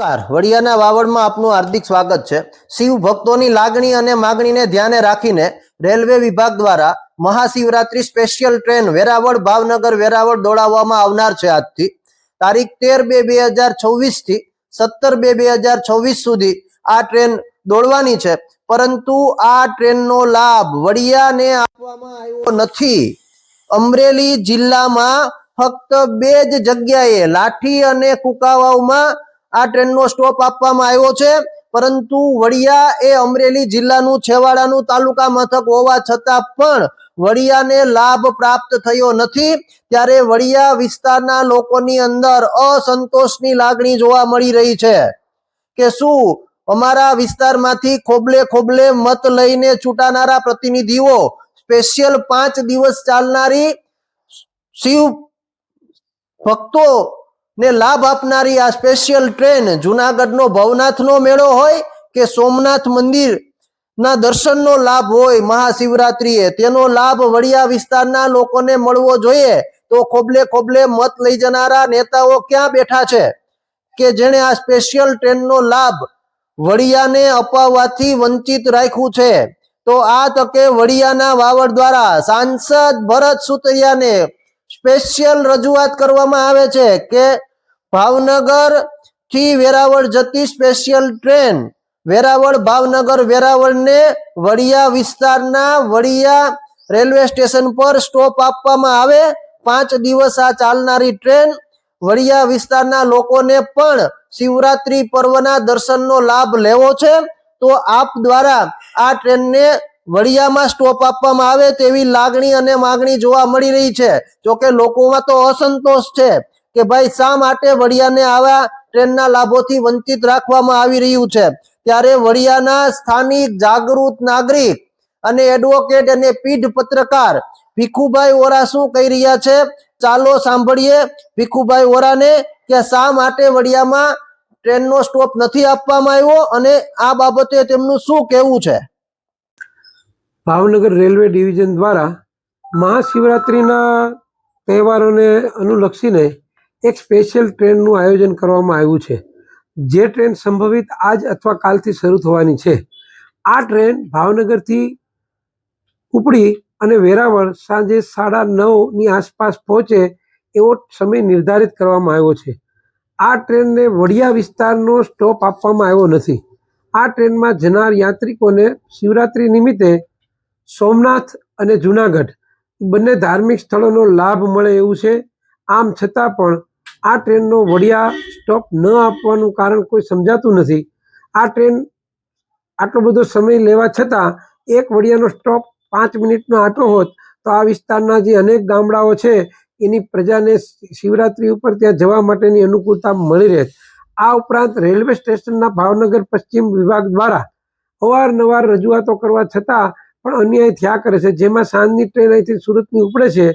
નમસ્કાર. વડિયાના વાવડમાં આપનું હાર્દિક સ્વાગત છે. શિવ ભક્તોની લાગણી અને માગણીને ધ્યાને રાખીને રેલવે વિભાગ દ્વારા મહાશિવરાત્રી સ્પેશિયલ ટ્રેન વેરાવળ ભાવનગર વેરાવળ દોડાવવામાં આવનાર છે આજથી. તારીખ તેર બે બે હજાર છવ્વીસથી સત્તર બે બે હજાર છવ્વીસ સુધી આ ટ્રેન દોડવાની છે. પરંતુ આ ટ્રેનનો લાભ વડિયાને આપવામાં આવ્યો નથી. અમરેલી જિલ્લામાં ફક્ત બે જ જગ્યાએ લાઠી અને કુકાવાવમાં આ ટ્રેનનો સ્ટોપ આપવામાં આવ્યો છે. પરંતુ વડિયા એ અમરેલી જિલ્લાનું છેવાડાનું તાલુકા મથક હોવા છતાં પણ વડિયાને લાભ પ્રાપ્ત થયો નથી. ત્યારે વડિયા વિસ્તારના લોકોની અંદર અસંતોષની લાગણી જોવા મળી રહી છે કે શું અમારા વિસ્તારમાંથી ખોબલે ખોબલે મત લઈને ચૂંટાનારા પ્રતિનિધિઓ સ્પેશિયલ પાંચ દિવસ ચાલનારી શિવ ભક્તો ને લાભ આપનારી આ સ્પેશિયલ ટ્રેન જુનાગઢનો ભવનાથનો મેળો હોય કે સોમનાથ મંદિર ના દર્શનનો લાભ હોય મહાશિવરાત્રીએ, તેનો લાભ વડિયા વિસ્તારના લોકોને મળવો જોઈએ તો ખોબલે ખોબલે મત લઈ જનારા નેતાઓ ક્યાં બેઠા છે? કે જેણે આ સ્પેશિયલ ટ્રેનનો લાભ વડિયાને અપાવવાથી વંચિત રાખ્યું છે? તો આ તકે વડિયાના વાવડ દ્વારા સાંસદ ભરત સુતરિયાને સ્પેશિયલ રજૂઆત કરવામાં આવે છે કે ભાવનગરથી વેરાવળ જતી સ્પેશિયલ ટ્રેન વેરાવળ, ભાવનગર, વેરાવળને વડિયા વિસ્તારના વડિયા રેલવે સ્ટેશન પર સ્ટોપ આપવામાં આવે. પાંચ દિવસ આ ચાલનારી ટ્રેન વડિયા વિસ્તારના લોકોને પણ શિવરાત્રી પર્વના દર્શનનો લાભ લેવો છે. તો આપ દ્વારા આ ટ્રેનને વડિયામાં સ્ટોપ આપવામાં આવે તેવી લાગણી અને માગણી જોવા મળી રહી છે. જોકે લોકોમાં તો અસંતોષ છે. કે ભાઈ શા માટે વડિયાને આવા ટ્રેનના લાભોથી વંચિત રાખવામાં આવી રહ્યું છે? ત્યારે વડિયાના સ્થાનિક જાગૃત નાગરિક અને એડવોકેટ અને પીઢ પત્રકાર ભીખુભાઈ ઓરા શું કહી રહ્યા છે? ચાલો સાંભળીએ. ભીખુભાઈ ઓરાને કે શા માટે વડિયામાં ટ્રેનનો સ્ટોપ નથી આપવામાં આવ્યો અને આ બાબતે તેમનું શું કહેવું છે? ભાવનગર રેલવે ડિવિઝન દ્વારા મહાશિવરાત્રિના તહેવારોને અનુલક્ષીને એક સ્પેશિયલ ટ્રેનનું આયોજન કરવામાં આવ્યું છે. જે ટ્રેન સંભવિત આજ અથવા કાલથી શરૂ થવાની છે. આ ટ્રેન ભાવનગરથી ઉપડી અને વેરાવળ સાંજે સાડા નવની આસપાસ પહોંચે એવો સમય નિર્ધારિત કરવામાં આવ્યો છે. આ ટ્રેનને વડિયા વિસ્તારનો સ્ટોપ આપવામાં આવ્યો નથી. આ ટ્રેનમાં જનાર યાત્રિકોને શિવરાત્રિ નિમિત્તે સોમનાથ અને જુનાગઢ બંને ધાર્મિક સ્થળોનો લાભ મળે એવું છે. આમ છતાં પણ આ ટ્રેનનો વડિયા સ્ટોપ ન આપવાનું કારણ કોઈ સમજાતું નથી. આ ટ્રેન આટલો બધો સમય લેવા છતાં એક વડિયાનો સ્ટોપ પાંચ મિનિટનો આટો હોત, તો આ વિસ્તારના જે અનેક ગામડાઓ છે, એની પ્રજાને શિવરાત્રી ઉપર ત્યાં જવા માટેની અનુકૂળતા મળી રહે. આ ઉપરાંત રેલવે સ્ટેશનના ભાવનગર પશ્ચિમ વિભાગ દ્વારા અવારનવાર રજૂઆતો કરવા છતાં પણ અન્યાય થયા કરે છે. જેમાં સાંજની ટ્રેન અહીંથી સુરતની ઉપડે છે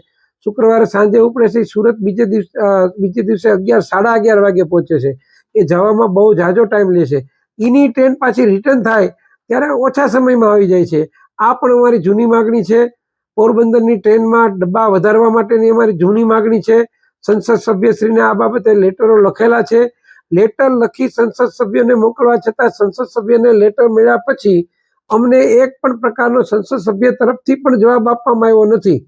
શુક્રવારે સાંજે ઉપડે છે, સુરત બીજે દિવસે બીજે દિવસે અગિયાર, સાડા અગિયાર વાગે પહોંચે છે. એ જવામાં બહુ ઝાઝો ટાઈમ લેશે એની ટ્રેન પાછી રિટર્ન થાય ત્યારે ઓછા સમયમાં આવી જાય છે. આ પણ અમારી જૂની માગણી છે. પોરબંદરની ટ્રેનમાં ડબ્બા વધારવા માટેની અમારી જૂની માગણી છે. સંસદ સભ્યશ્રીને આ બાબતે લેટરો લખેલા છે. લેટર લખી સંસદ સભ્યને મોકલવા છતાં સંસદ સભ્યને લેટર મળ્યા પછી અમને એક પણ પ્રકારનો સંસદ સભ્ય તરફથી પણ જવાબ આપવામાં આવ્યો નથી.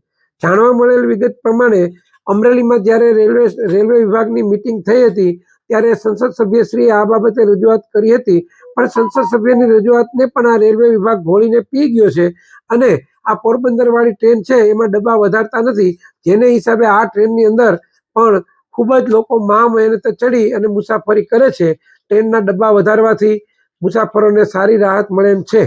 જાણવા મળેલ વિગત પ્રમાણે અમરેલીમાં જ્યારે રેલવે રેલવે વિભાગની મિટિંગ થઈ હતી, ત્યારે સંસદ સભ્યશ્રીએ આ બાબતે રજૂઆત કરી હતી. પણ સંસદ સભ્યની રજૂઆતને પણ આ રેલવે વિભાગ ઘોળીને પી ગયો છે અને આ પોરબંદરવાળી ટ્રેન છે એમાં ડબ્બા વધારતા નથી. જેને હિસાબે આ ટ્રેનની અંદર પણ ખૂબ જ લોકો મહા મહેનતે ચડી અને મુસાફરી કરે છે. ટ્રેનના ડબ્બા વધારવાથી મુસાફરોને સારી રાહત મળે એમ છે.